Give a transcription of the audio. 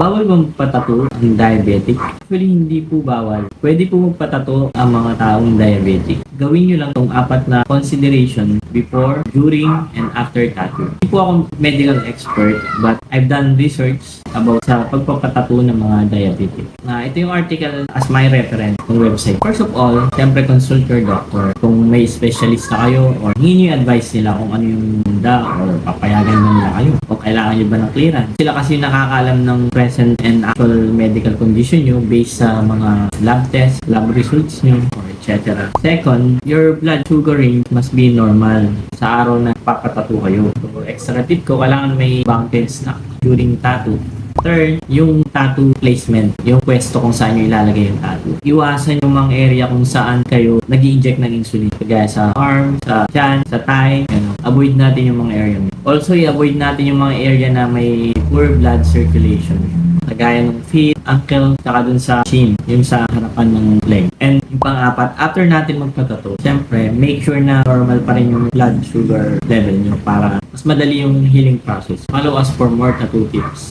Bawal bang patato ang diabetic? Actually, hindi po bawal. Pwede po magpatato ang mga taong diabetic. Gawin nyo lang tong apat na consideration before, during, and after tattoo. Hindi po ako medical expert, but I've done research about sa pagpapatato ng mga diabetic. Na ito yung article as my reference ng website. First of all, siyempre consult your doctor. Kung may specialist na kayo or hingin yung advice nila kung ano yung munda or papayagan na nila kayo o kailangan nyo ba ng clearance. Sila kasi nakakaalam ng present and actual medical condition nyo based sa mga lab tests, lab results nyo, or etc. Second, your blood sugar range must be normal sa araw na papatato kayo. So, extra tip ko, kailangan may mountain snack during tattoo. Third, yung tattoo placement, yung pwesto kung saan nyo ilalagay yung tattoo. Iwasan yung mga area kung saan kayo nag inject ng insulin. Kagaya sa arm, sa chan, sa thigh, ano. Avoid natin yung mga area. Also, i-avoid natin yung mga area na may poor blood circulation. Kagaya ng feet, ankle, saka dun sa shin, yung sa harapan ng leg. And yung pang-apat, after natin magpatato, syempre, make sure na normal pa rin yung blood sugar level nyo para mas madali yung healing process. Follow us for more tattoo tips.